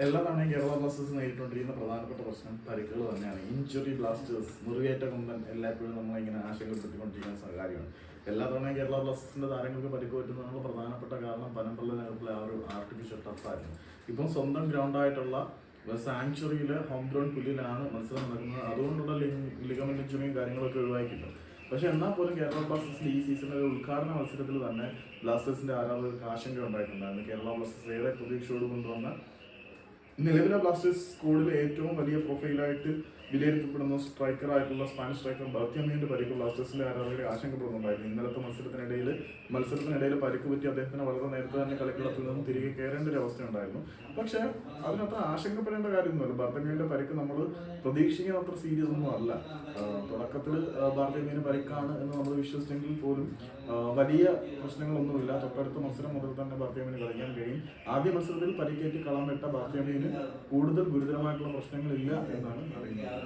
എല്ലാ തവണയും കേരള ബ്ലാസ്റ്റേഴ്സ് നേരിട്ടുകൊണ്ടിരിക്കുന്ന പ്രധാനപ്പെട്ട പ്രശ്നം പരിക്കുകൾ തന്നെയാണ്. ഇഞ്ചുറി ബ്ലാസ്റ്റേഴ്സ് മുറിവേറ്റ കൊമ്പൻ എല്ലായ്പ്പോഴും നമ്മളിങ്ങനെ ആശങ്കപ്പെടുത്തിക്കൊണ്ടിരിക്കുന്ന സ- കാര്യമാണ് എല്ലാ തവണയും കേരള ബ്ലാസ്റ്റേഴ്സിന്റെ താരങ്ങൾക്ക് പരിക്ക് പറ്റുന്നതിനുള്ള പ്രധാനപ്പെട്ട കാരണം പനമ്പള്ള നഗരത്തിലെ ആ ഒരു ആർട്ടിഫിഷ്യൽ ടർഫായിരുന്നു ഇപ്പം സ്വന്തം ഗ്രൗണ്ടായിട്ടുള്ള സാങ്ച്വറിയിലെ ഹോം ഗ്രൗണ്ട് പുല്ലിലാണ് മത്സരം നടക്കുന്നത്. അതുകൊണ്ടുള്ള ലിഗമെന്റ് ഇഞ്ചുറിയും കാര്യങ്ങളൊക്കെ ഒഴിവാക്കിയിട്ടുണ്ട്. പക്ഷെ എന്നാൽ പോലും കേരള ബ്ലാസ്റ്റേഴ്സിന്റെ ഈ സീസണിലെ ഉദ്ഘാടന മത്സരത്തിൽ തന്നെ ബ്ലാസ്റ്റേഴ്സിന്റെ ആരാധകർക്ക് ആശങ്ക ഉണ്ടായിട്ടുണ്ടായിരുന്നു. കേരള ബ്ലാസ്റ്റേഴ്സ് ഏറെ പ്രതീക്ഷയോട് കൊണ്ടുവന്ന നിലവിലെ ബ്ലാസ്റ്റേഴ്സ് സ്കൂളിലെ ഏറ്റവും വലിയ പ്രൊഫൈലായിട്ട് വിലയിരുത്തപ്പെടുന്ന സ്ട്രൈക്കർ ആയിട്ടുള്ള സ്പാനിഷ് സ്ട്രൈക്കർ ബർത്തിയമ്മയുടെ പരിക്ക് ബ്ലാസ്റ്റേഴ്സിലെ ആരാധകരെ ആശങ്കപ്പെടുന്നുണ്ടായിരുന്നു. ഇന്നലത്തെ മത്സരത്തിനിടയിൽ മത്സരത്തിനിടയിൽ പരിക്ക് പറ്റി അദ്ദേഹത്തിന് വളരെ നേരത്തെ തന്നെ കളിക്കളത്തിൽ നിന്നും തിരികെ കയറേണ്ട ഒരു അവസ്ഥയുണ്ടായിരുന്നു. പക്ഷെ അതിനത്ര ആശങ്കപ്പെടേണ്ട കാര്യമൊന്നുമല്ല. ബർത്തമ്മയുടെ പരിക്ക് നമ്മൾ പ്രതീക്ഷിക്കുന്ന അത്ര സീരിയസ് ഒന്നും അല്ല. തുടക്കത്തിൽ ബാർത്തമ്യന് പരിക്കാണ് എന്ന് നമ്മൾ വിശ്വസിച്ചെങ്കിൽ പോലും വലിയ പ്രശ്നങ്ങളൊന്നുമില്ല. തൊട്ടടുത്ത മത്സരം മുതൽ തന്നെ ബാർത്തമ്യന് കളിക്കാൻ കഴിയും. ആദ്യ മത്സരത്തിൽ പരിക്കേറ്റ് കളം വിട്ട ബാർത്തമ്യന് കൂടുതൽ ഗുരുതരമായിട്ടുള്ള പ്രശ്നങ്ങളില്ല എന്നാണ് അറിയുന്നത്.